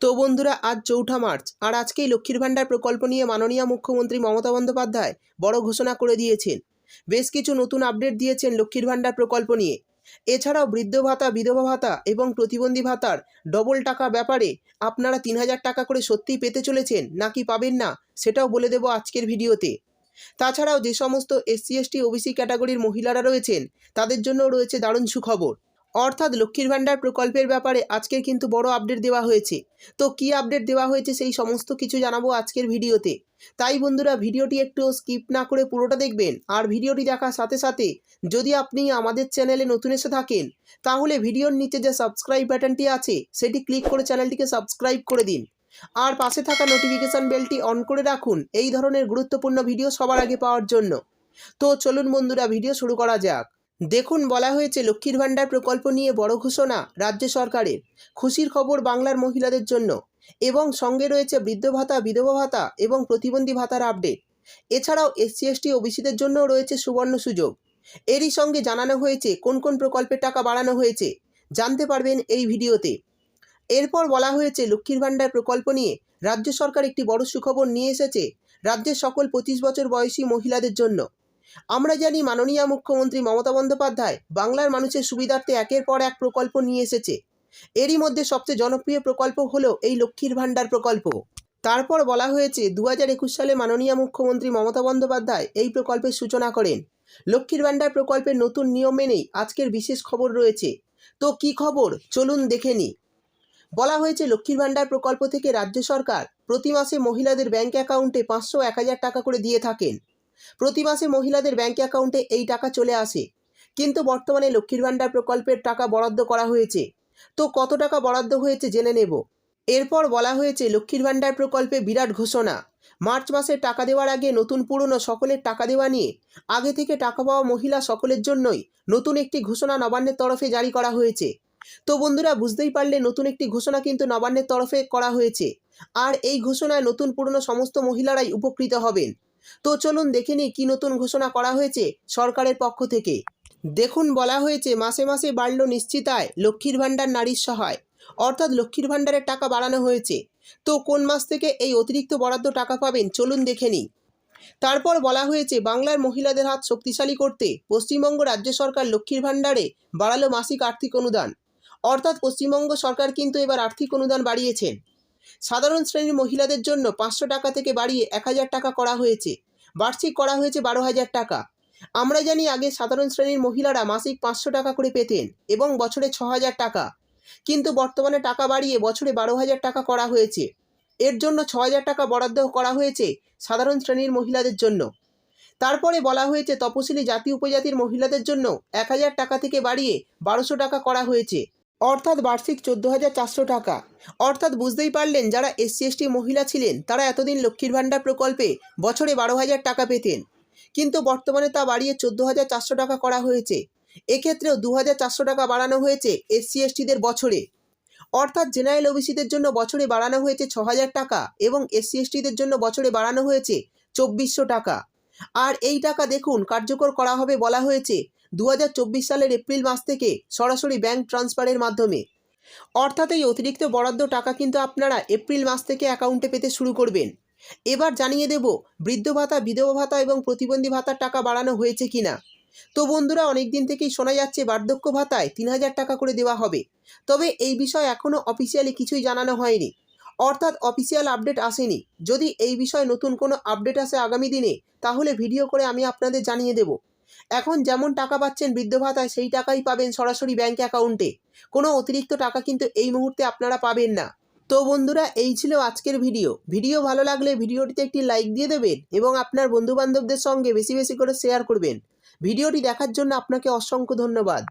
তো বন্ধুরা, আজ চৌঠা মার্চ। আর আজকেই লক্ষ্মীর ভাণ্ডার প্রকল্প নিয়ে মাননীয় মুখ্যমন্ত্রী মমতা বন্দ্যোপাধ্যায় বড় ঘোষণা করে দিয়েছেন। বেশ কিছু নতুন আপডেট দিয়েছেন লক্ষ্মীর ভাণ্ডার প্রকল্প নিয়ে। এছাড়াও বৃদ্ধ ভাতা, বিধবা ভাতা এবং প্রতিবন্ধী ভাতার ডবল টাকা ব্যাপারে আপনারা তিন হাজার টাকা করে সত্যিই পেতে চলেছেন, নাকি পাবেন না, সেটাও বলে দেব আজকের ভিডিওতে। তাছাড়াও যে সমস্ত এসসি, এসটি, ওবিসি ক্যাটাগরির মহিলারা রয়েছেন, তাদের জন্য রয়েছে দারুণ সুখবর। অর্থাৎ লক্ষ্মীর ভাণ্ডার প্রকল্পের ব্যাপারে আজকের কিন্তু বড় আপডেট দেওয়া হয়েছে। তো কি আপডেট দেওয়া হয়েছে সেই সমস্ত কিছু জানাব আজকের ভিডিওতে। তাই বন্ধুরা ভিডিওটি একটু স্কিপ না করে পুরোটা দেখবেন। আর ভিডিওটি দেখার সাথে সাথে যদি আপনি আমাদের চ্যানেলে নতুন এসে থাকেন, তাহলে ভিডিওর নিচে যে সাবস্ক্রাইব বাটনটি আছে, সেটি ক্লিক করে চ্যানেলটিকে সাবস্ক্রাইব করে দিন। আর পাশে থাকা নোটিফিকেশান বেলটি অন করে রাখুন এই ধরনের গুরুত্বপূর্ণ ভিডিও সবার আগে পাওয়ার জন্য। তো চলুন বন্ধুরা, ভিডিও শুরু করা যাক। দেখুন, বলা হয়েছে লক্ষ্মীর ভাণ্ডার প্রকল্প নিয়ে বড় ঘোষণা রাজ্য সরকারের। খুশির খবর বাংলার মহিলাদের জন্য। এবং সঙ্গে রয়েছে বৃদ্ধ ভাতা, বিধবা ভাতা এবং প্রতিবন্ধী ভাতার আপডেট এছাড়াও এসসি এসটি ওবিসিদের জন্যও রয়েছে সুবর্ণ সুযোগ। এরই সঙ্গে জানানো হয়েছে কোন কোন প্রকল্পের টাকা বাড়ানো হয়েছে। জানতে পারবেন এই ভিডিওতে। এরপর বলা হয়েছে লক্ষ্মীর ভাণ্ডার প্রকল্প নিয়ে রাজ্য সরকার একটি বড় সুখবর নিয়ে এসেছে রাজ্যের সকল পঁচিশ বছর বয়সী মহিলাদের জন্য। আমরা জানি মাননীয় মুখ্যমন্ত্রী মমতা বন্দ্যোপাধ্যায় বাংলার মানুষের সুবিধার্থে একের পর এক প্রকল্প নিয়ে এসেছে। এরই মধ্যে সবচেয়ে জনপ্রিয় প্রকল্প হলো এই লক্ষ্মীর ভাণ্ডার প্রকল্প। তারপর বলা হয়েছে দু হাজার একুশ সালে মাননীয় মুখ্যমন্ত্রী মমতা বন্দ্যোপাধ্যায় এই প্রকল্পের সূচনা করেন। লক্ষ্মীর ভাণ্ডার প্রকল্পের নতুন নিয়ম মেনেই আজকের বিশেষ খবর রয়েছে। তো কি খবর? চলুন দেখে নিই। বলা হয়েছে, লক্ষ্মীর ভাণ্ডার প্রকল্প থেকে রাজ্য সরকার প্রতি মাসে মহিলাদের ব্যাংক অ্যাকাউন্টে পাঁচশো এক হাজার টাকা করে দিয়ে থাকেন। প্রতি মাসে মহিলাদের ব্যাঙ্ক অ্যাকাউন্টে এই টাকা চলে আসে। কিন্তু বর্তমানে লক্ষ্মীর ভাণ্ডার প্রকল্পের টাকা বরাদ্দ করা হয়েছে। তো কত টাকা বরাদ্দ হয়েছে জেনে নেব। এরপর বলা হয়েছে লক্ষ্মীর ভাণ্ডার প্রকল্পে বিরাট ঘোষণা। মার্চ মাসে টাকা দেওয়ার আগে নতুন পুরনো সকলের টাকা দেওয়া নিয়ে আগে থেকে টাকা পাওয়া মহিলা সকলের জন্যই নতুন একটি ঘোষণা নবান্নের তরফে জারি করা হয়েছে। তো বন্ধুরা, বুঝতেই পারলে নতুন একটি ঘোষণা কিন্তু নবান্নের তরফে করা হয়েছে। আর এই ঘোষণায় নতুন পুরনো সমস্ত মহিলারাই উপকৃত হবেন। তো চলুন দেখে নিই কী নতুন ঘোষণা করা হয়েছে সরকারের পক্ষ থেকে। দেখুন, বলা হয়েছে, মাসে মাসে বাড়ল নিশ্চিত আয় লক্ষ্মীর ভাণ্ডার নারীর সহায়। অর্থাৎ লক্ষ্মীর ভাণ্ডারের টাকা বাড়ানো হয়েছে। তো কোন মাস থেকে এই অতিরিক্ত বরাদ্দ টাকা পাবেন? চলুন দেখে নিই। তারপর বলা হয়েছে, বাংলার মহিলাদের হাত শক্তিশালী করতে পশ্চিমবঙ্গ রাজ্য সরকার লক্ষ্মীর ভাণ্ডারে বাড়ালো মাসিক আর্থিক অনুদান। অর্থাৎ পশ্চিমবঙ্গ সরকার কিন্তু এবার আর্থিক অনুদান বাড়িয়েছেন। সাধারণ শ্রেণির মহিলাদের জন্য পাঁচশো টাকা থেকে বাড়িয়ে এক হাজার টাকা করা হয়েছে। বার্ষিক করা হয়েছে বারো হাজার টাকা। আমরা জানি আগে সাধারণ শ্রেণির মহিলারা মাসিক পাঁচশো টাকা করে পেতেন এবং বছরে ছ হাজার টাকা। কিন্তু বর্তমানে টাকা বাড়িয়ে বছরে বারো হাজার টাকা করা হয়েছে। এর জন্য ছ হাজার টাকা বরাদ্দ করা হয়েছে সাধারণ শ্রেণির মহিলাদের জন্য। তারপরে বলা হয়েছে, তপশিলি জাতি উপজাতির মহিলাদের জন্য এক হাজার টাকা থেকে বাড়িয়ে বারোশো টাকা করা হয়েছে। অর্থাৎ বার্ষিক চোদ্দ হাজার চারশো টাকা। অর্থাৎ বুঝতেই পারলেন যারা এসসি, এসটি মহিলা ছিলেন, তারা এতদিন লক্ষ্মীর ভাণ্ডার প্রকল্পে বছরে বারো হাজার টাকা পেতেন। কিন্তু বর্তমানে তা বাড়িয়ে চোদ্দ হাজার চারশো টাকা করা হয়েছে। এক্ষেত্রেও দু হাজার চারশো টাকা বাড়ানো হয়েছে এসসি, এসটিদের বছরে। অর্থাৎ জেনারেল ওবিসিদের জন্য বছরে বাড়ানো হয়েছে ছ হাজার টাকা এবং এসসি, এসটিদের জন্য বছরে বাড়ানো হয়েছে চব্বিশশো টাকা। আর এই টাকা দেখুন কার্যকর করা হবে বলা হয়েছে দু হাজার চব্বিশ সালের এপ্রিল মাস থেকে সরাসরি ব্যাংক ট্রান্সফারের মাধ্যমে। অর্থাৎ এই অতিরিক্ত বরাদ্দ টাকা কিন্তু আপনারা এপ্রিল মাস থেকে অ্যাকাউন্টে পেতে শুরু করবেন। এবার জানিয়ে দেব, বৃদ্ধ ভাতা, বিধবা ভাতা এবং প্রতিবন্ধী ভাতার টাকা বাড়ানো হয়েছে কিনা। তো বন্ধুরা অনেক দিন থেকেই শোনা যাচ্ছে বার্ধক্য ভাতায় তিন হাজার টাকা করে দেওয়া হবে। তবে এই বিষয়ে এখনও অফিসিয়ালি কিছুই জানানো হয়নি। অর্থাৎ অফিসিয়াল আপডেট আসেনি। যদি এই বিষয়ে নতুন কোনো আপডেট আসে আগামী দিনে, তাহলে ভিডিও করে আমি আপনাদের জানিয়ে দেব। এখন যেমন টাকা পাচ্ছেন বৃদ্ধ ভাতায়, সেই টাকাই পাবেন সরাসরি ব্যাঙ্ক অ্যাকাউন্টে কোনো অতিরিক্ত টাকা কিন্তু এই মুহূর্তে আপনারা পাবেন না। তো বন্ধুরা, এই ছিল আজকের ভিডিও। ভিডিও ভালো লাগলে ভিডিওটিতে একটি লাইক দিয়ে দেবেন এবং আপনার বন্ধুবান্ধবদের সঙ্গে বেশি বেশি করে শেয়ার করবেন। ভিডিওটি দেখার জন্য আপনাকে অসংখ্য ধন্যবাদ।